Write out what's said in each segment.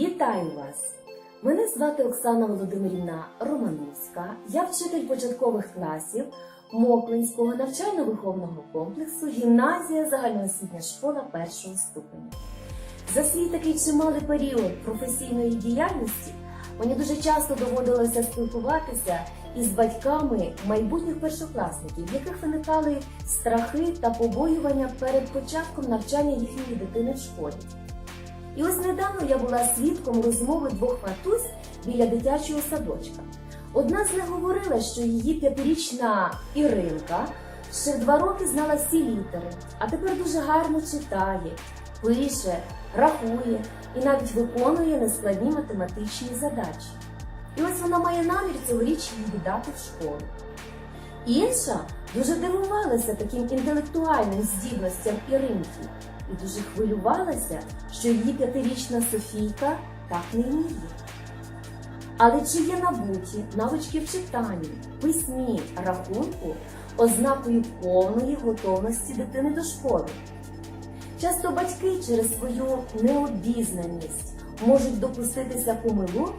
Вітаю вас! Мене звати Оксана Володимирівна Романовська. Я вчитель початкових класів Моклинського навчально-виховного комплексу гімназія загальноосвітня школа першого ступеня. За свій такий чималий період професійної діяльності мені дуже часто доводилося спілкуватися із батьками майбутніх першокласників, в яких виникали страхи та побоювання перед початком навчання їхньої дитини в школі. І ось недавно я була свідком розмови двох матусь біля дитячого садочка. Одна з них говорила, що її п'ятирічна Іринка ще два роки знала всі літери, а тепер дуже гарно читає, пише, рахує і навіть виконує нескладні математичні задачі. І ось вона має намір цьогоріч її віддати в школу. Інша дуже дивувалася таким інтелектуальним здібностям Іринки і дуже хвилювалася, що її п'ятирічна Софійка так не вміє. Але чи є набуті навички в читанні, письмі, рахунку ознакою повної готовності дитини до школи? Часто батьки через свою необізнаність можуть допуститися помилок,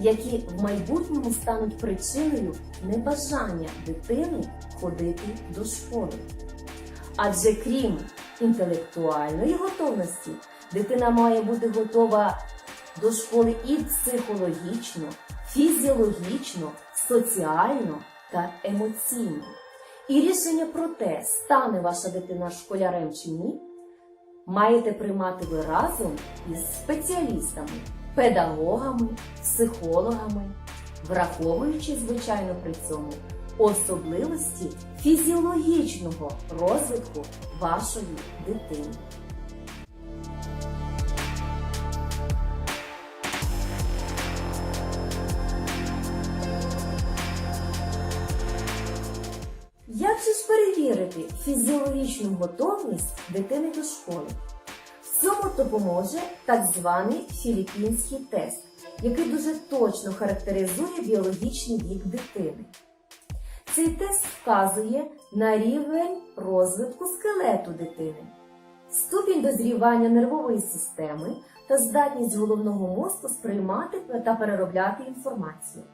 які в майбутньому стануть причиною небажання дитини ходити до школи. Адже крім інтелектуальної готовності, дитина має бути готова до школи і психологічно, фізіологічно, соціально та емоційно. І рішення про те, стане ваша дитина школярем чи ні, маєте приймати ви разом із спеціалістами, педагогами, психологами, враховуючи, звичайно, при цьому особливості фізіологічного розвитку вашої дитини. Як же ж перевірити фізіологічну готовність дитини до школи? Цьому допоможе так званий філіппінський тест, який дуже точно характеризує біологічний вік дитини. Цей тест вказує на рівень розвитку скелету дитини, ступінь дозрівання нервової системи та здатність головного мозку сприймати та переробляти інформацію.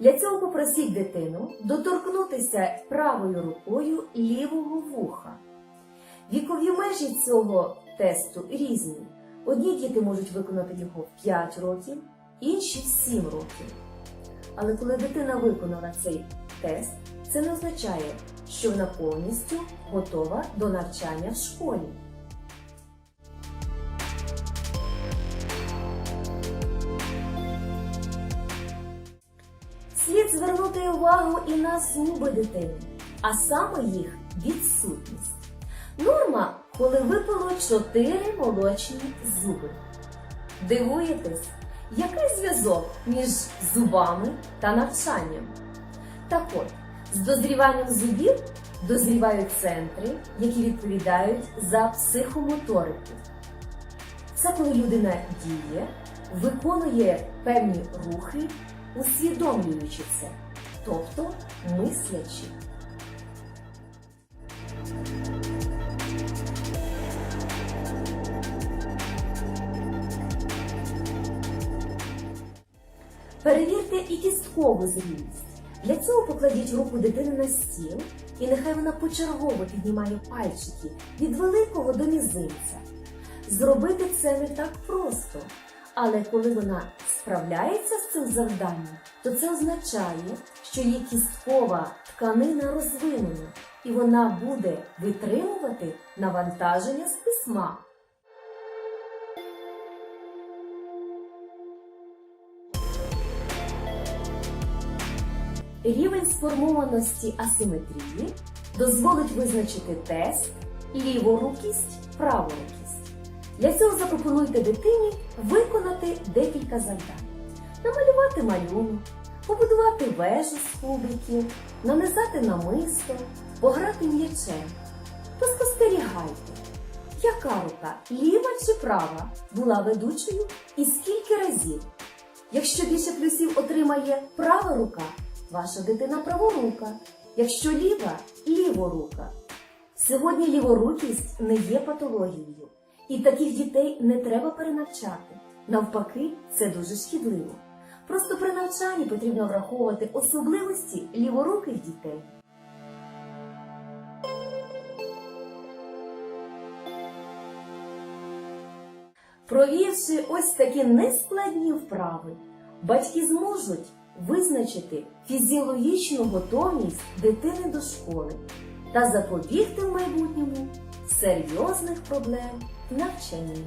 Для цього попросіть дитину доторкнутися правою рукою лівого вуха. Вікові межі цього тесту різні. Одні діти можуть виконати його в 5 років, інші в 7 років. Але коли дитина виконала цей тест, це не означає, що вона повністю готова до навчання в школі. Слід звернути увагу і на зуби дитини, а саме їх відсутність. Норма, коли випало 4 молочні зуби. Дивуєтесь, який зв'язок між зубами та навчанням? Так от, з дозріванням зубів дозрівають центри, які відповідають за психомоторику. Це коли людина діє, виконує певні рухи, усвідомлюючи це, тобто мислячи. Перевірте і кісткову зрілість. Для цього покладіть руку дитини на стіл, і нехай вона почергово піднімає пальчики від великого до мізинця. Зробити це не так просто, але коли вона справляється з цим завданням, то це означає, що її кісткова тканина розвинена, і вона буде витримувати навантаження з письма. Рівень сформованості асиметрії дозволить визначити тест ліворукість, праворукість. Для цього запропонуйте дитині виконати декілька завдань: намалювати малюнок, побудувати вежу з кубиків, нанизати намисто, пограти м'ячем. Поспостерігайте, яка рука, ліва чи права, була ведучою і скільки разів. Якщо більше плюсів отримає права рука, ваша дитина праворука. Якщо ліва ліворука. Сьогодні ліворукість не є патологією, і таких дітей не треба перенавчати. Навпаки, це дуже шкідливо. Просто при навчанні потрібно враховувати особливості ліворуких дітей. Провівши ось такі нескладні вправи, батьки зможуть визначити фізіологічну готовність дитини до школи та запобігти в майбутньому серйозних проблем в навчанні.